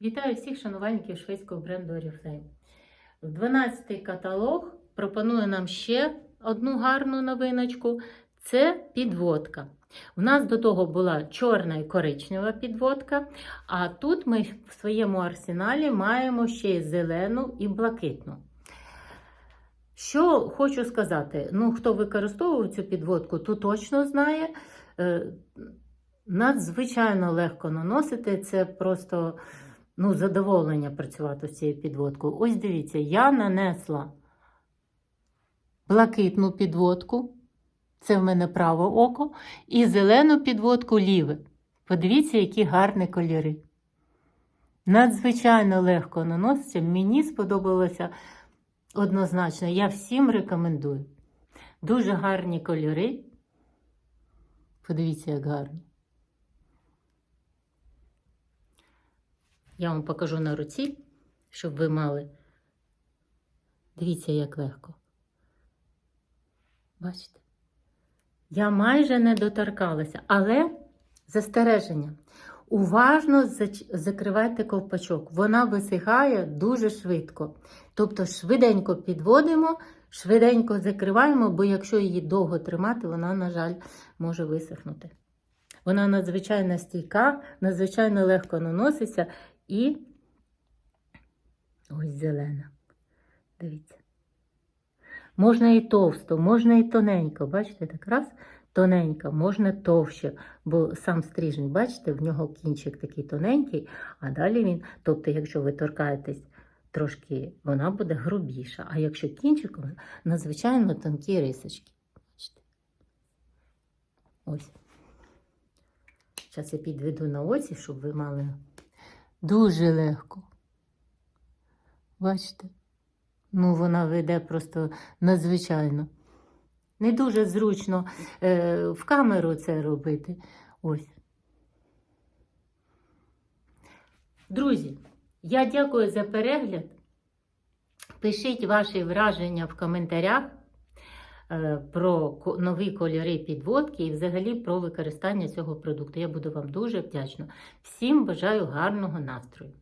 Вітаю всіх шанувальників шведського бренду Oriflame. В 12-й каталог пропонує нам ще одну гарну новиночку. Це підводка. У нас до того була чорна і коричнева підводка, а тут ми в своєму арсеналі маємо ще й зелену і блакитну. Що хочу сказати, ну, хто використовував цю підводку, то точно знає. Е, Надзвичайно легко наносити, це просто ну, задоволення працювати з цією підводкою. Ось дивіться, я нанесла блакитну підводку, це в мене праве око, і зелену підводку ліве. Подивіться, які гарні кольори. Надзвичайно легко наноситься. Мені сподобалося однозначно. Я всім рекомендую. Дуже гарні кольори. Подивіться, як гарно. Я вам покажу на руці, щоб ви мали. Дивіться, як легко. Бачите? Я майже не доторкалася, але застереження. Уважно закривайте ковпачок. Вона висихає дуже швидко. Тобто швиденько підводимо, швиденько закриваємо, бо якщо її довго тримати, вона, на жаль, може висохнути. Вона надзвичайно стійка, надзвичайно легко наноситься і ось зелена. Дивіться. Можна і товсто, можна і тоненько. Бачите, так раз тоненько, можна товще, бо сам стрижень, бачите, в нього кінчик такий тоненький, а далі він, тобто, якщо ви торкаєтесь трошки, вона буде грубіша. А якщо кінчиком, надзвичайно тонкі рисочки. Бачите? Ось. Зараз я підведу на оці, щоб ви мали дуже легко. Бачите? Ну, вона веде просто надзвичайно. Не дуже зручно е, в камеру це робити. Ось. Друзі, я дякую за перегляд. Пишіть ваші враження в коментарях про нові кольори підводки і взагалі про використання цього продукту. Я буду вам дуже вдячна. Всім бажаю гарного настрою!